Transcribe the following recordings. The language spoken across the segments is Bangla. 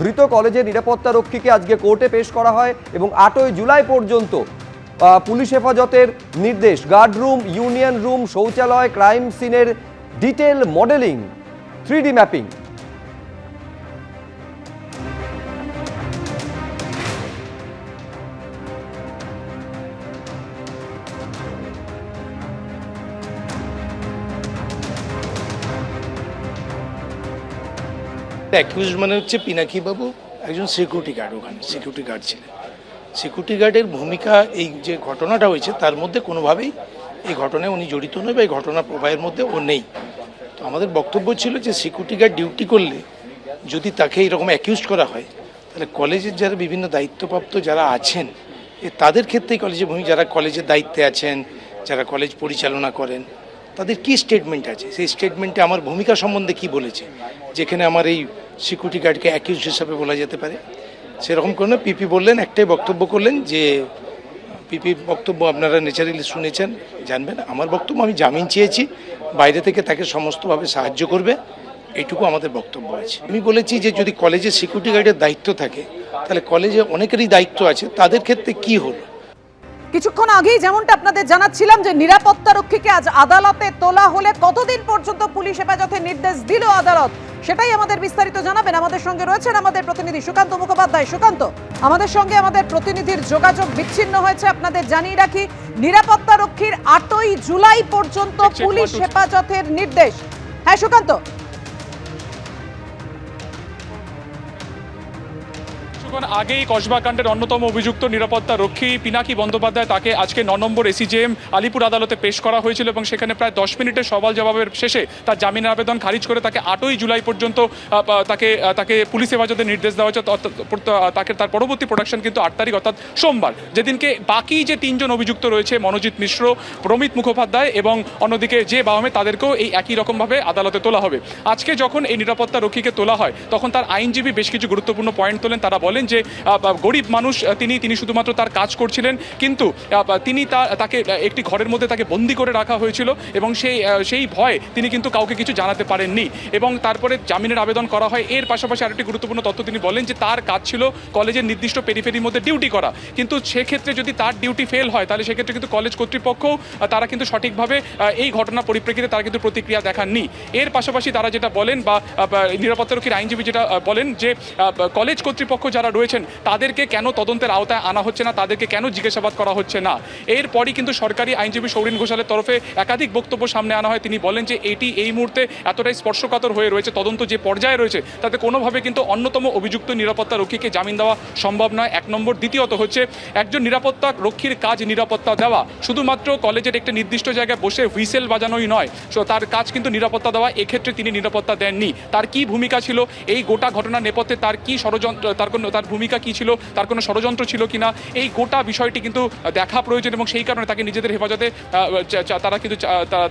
ধৃত কলেজের নিরাপত্তা রক্ষীকে আজকে কোর্টে পেশ করা হয় এবং আটই জুলাই পর্যন্ত পুলিশ হেফাজতের নির্দেশ, গার্ড রুম, ইউনিয়ন রুম, শৌচালয়, ক্রাইম সিনের detail modeling three mapping. Accuse মানে হচ্ছে পিনাকি বাবু একজন সিকিউরিটি গার্ড ওখানে সিকিউরিটি গার্ড ছিলেন। সিকিউরিটি গার্ডের ভূমিকা এই যে ঘটনাটা হয়েছে, তার মধ্যে কোনোভাবেই এই ঘটনায় উনি জড়িত নয় বা এই ঘটনা প্রবাহের মধ্যে ও নেই। তো আমাদের বক্তব্য ছিল যে সিকিউরিটি গার্ড ডিউটি করলে যদি তাকে এরকম অ্যাকিউজ করা হয়, তাহলে কলেজের যারা বিভিন্ন দায়িত্বপ্রাপ্ত যারা আছেন তাদের ক্ষেত্রেই কলেজের ভূমিকা যারা কলেজের দায়িত্বে আছেন, যারা কলেজ পরিচালনা করেন তাদের কি স্টেটমেন্ট আছে? সেই স্টেটমেন্টে আমার ভূমিকা সম্বন্ধে কি বলেছে? যেখানে আমার এই সিকিউরিটি গার্ডকে অ্যাকিউজ হিসাবে বলা যেতে পারে। সেরকম কোনো পিপি বললেন, একটাই বক্তব্য করলেন যে পিপি বক্তব্য আপনারা ন্যাচারালি শুনেছেন, জানবেন। আমার বক্তব্য আমি জামিন চেয়েছি, বাইরে থেকে তাকে সমস্তভাবে সাহায্য করবে এইটুকু আমাদের বক্তব্য আছে। আমি বলেছি যে, যদি কলেজে সিকিউরিটি গার্ডের দায়িত্ব থাকে, তাহলে কলেজে অনেকেরই দায়িত্ব আছে, তাদের ক্ষেত্রে কি হলো? কিছুক্ষণ আগেই যেমনটা আপনাদের জানাচ্ছিলাম যে নিরাপত্তা রক্ষীকে আজ আদালতে তোলা হলে কতদিন পর্যন্ত পুলিশ হেফাজতের নির্দেশ দিল আদালত? সেটাই আমাদের বিস্তারিত জানাবেন। আমাদের সঙ্গে রয়েছেন আমাদের প্রতিনিধি সুকান্ত মুখোপাধ্যায়। সুকান্ত আমাদের সঙ্গে আমাদের প্রতিনিধির যোগাযোগ বিচ্ছিন্ন হয়েছে। আপনাদের জানিয়ে রাখি নিরাপত্তা রক্ষীর আটই জুলাই পর্যন্ত পুলিশ হেফাজতের নির্দেশ। হ্যাঁ সুকান্ত? আগেই কসবা কাণ্ডের অন্যতম অভিযুক্ত নিরাপত্তা রক্ষী পিনাকি বন্দ্যোপাধ্যায় তাকে আজকে ন নম্বর এসিজেএম আলিপুর আদালতে পেশ করা হয়েছিল এবং সেখানে প্রায় দশ মিনিটের সওয়াল জবাবের শেষে তার জামিনের আবেদন খারিজ করে তাকে আটই জুলাই পর্যন্ত তাকে তাকে পুলিশ হেফাজতের নির্দেশ দেওয়া হয়েছে। তাকে তার পরবর্তী প্রোডাকশন কিন্তু আট তারিখ, অর্থাৎ সোমবার। যেদিনকে বাকি যে তিনজন অভিযুক্ত রয়েছে, মনোজিৎ মিশ্র, প্রমিত মুখোপাধ্যায় এবং অন্যদিকে যে বাহমে, তাদেরকেও এই একই রকমভাবে আদালতে তোলা হবে। আজকে যখন এই নিরাপত্তা রক্ষীকে তোলা হয়, তখন তার আইনজীবী বেশ কিছু গুরুত্বপূর্ণ পয়েন্ট তোলেন। তারা বলেন যে গরিব মানুষ তিনি তিনি শুধুমাত্র তার কাজ করছিলেন, কিন্তু তিনি তাকে একটি ঘরের মধ্যে তাকে বন্দি করে রাখা হয়েছিল এবং সেই সেই ভয়ে তিনি কিন্তু কাউকে কিছু জানাতে পারেননি এবং তারপরে জামিনের আবেদন করা হয়। এর পাশাপাশি আরেকটি গুরুত্বপূর্ণ তথ্য তিনি বলেন যে, তার কাজ ছিল কলেজের নির্দিষ্ট পেরিফেরির মধ্যে ডিউটি করা। কিন্তু সেক্ষেত্রে যদি তার ডিউটি ফেল হয়, তাহলে সেক্ষেত্রে কিন্তু কলেজ কর্তৃপক্ষও তারা কিন্তু সঠিকভাবে এই ঘটনার পরিপ্রেক্ষিতে তারা কিন্তু প্রতিক্রিয়া দেখাননি। এর পাশাপাশি তারা যেটা বলেন বা নিরাপত্তারক্ষীর আইনজীবী যেটা বলেন যে কলেজ কর্তৃপক্ষ যারা রয়েছেন, তাদেরকে কেন তদন্তের আওতায় আনা হচ্ছে না? তাদেরকে কেন জিজ্ঞাসাবাদ করা হচ্ছে না? এরপরই কিন্তু সরকারি আইনজীবী সৌরিন ঘোষালের তরফে একাধিক বক্তব্য সামনে আনা হয়। তিনি বলেন যে, এটি এই মুহূর্তে এতটাই স্পর্শকাতর হয়ে রয়েছে। তদন্ত যে পর্যায়ে রয়েছে, তাতে কোনোভাবে কিন্তু অন্যতম অভিযুক্ত নিরাপত্তা রক্ষীকে জামিন দেওয়া সম্ভব নয়। এক নম্বর দ্বিতীয়ত হচ্ছে, একজন নিরাপত্তা রক্ষীর কাজ নিরাপত্তা দেওয়া শুধুমাত্র কলেজের একটি নির্দিষ্ট জায়গায় বসে হুইসেল বাজানোই নয়, সো তার কাজ কিন্তু নিরাপত্তা দেওয়া। এক্ষেত্রে তিনি নিরাপত্তা দেননি। তার কি ভূমিকা ছিল? এই গোটা ঘটনার নেপথ্যে তার কি ষড়যন্ত্র, তার কোনো তার ভূমিকা কী ছিল তার কোনো ষড়যন্ত্র ছিল কিনা এই গোটা বিষয়টি কিন্তু দেখা প্রয়োজন এবং সেই কারণে তাকে নিজেদের হেফাজতে তারা কিন্তু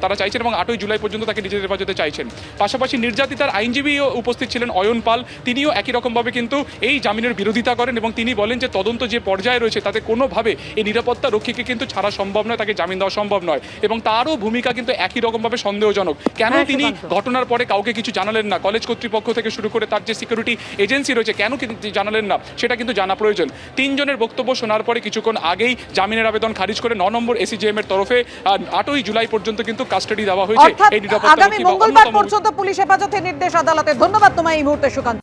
তারা চাইছেন এবং আটই জুলাই পর্যন্ত তাকে নিজেদের হেফাজতে চাইছেন। পাশাপাশি নির্যাতিতার আইনজীবীও উপস্থিত ছিলেন অয়ন পাল। তিনিও একই রকমভাবে কিন্তু এই জামিনের বিরোধিতা করেন এবং তিনি বলেন যে তদন্ত যে পর্যায়ে রয়েছে তাতে কোনোভাবে এই নিরাপত্তা রক্ষীকে কিন্তু ছাড়া সম্ভব নয় তাকে জামিন দেওয়া সম্ভব নয় এবং তারও ভূমিকা কিন্তু একই রকমভাবে সন্দেহজনক। কেন হ্যাঁ, তিনি ঘটনার পরে কাউকে কিছু জানালেন না? কলেজ কর্তৃপক্ষ থেকে শুরু করে তার যে সিকিউরিটি এজেন্সি রয়েছে কেন কিন্তু জানালেন না? সেটা কিন্তু জানা প্রয়োজন। তিনজনের বক্তব্য শোনার পরে কিছুক্ষণ আগেই জামিনের আবেদন খারিজ করে ন নম্বর এসিজিএম এর তরফে আটই জুলাই পর্যন্ত কিন্তু কাস্টাডি দেওয়া হয়েছে। এই নিরাপত্তা আগামী মঙ্গলবার পর্যন্ত পুলিশ হেফাজতে নির্দেশ আদালতে। ধন্যবাদ তোমায় এই মুহূর্তে সুকান্ত।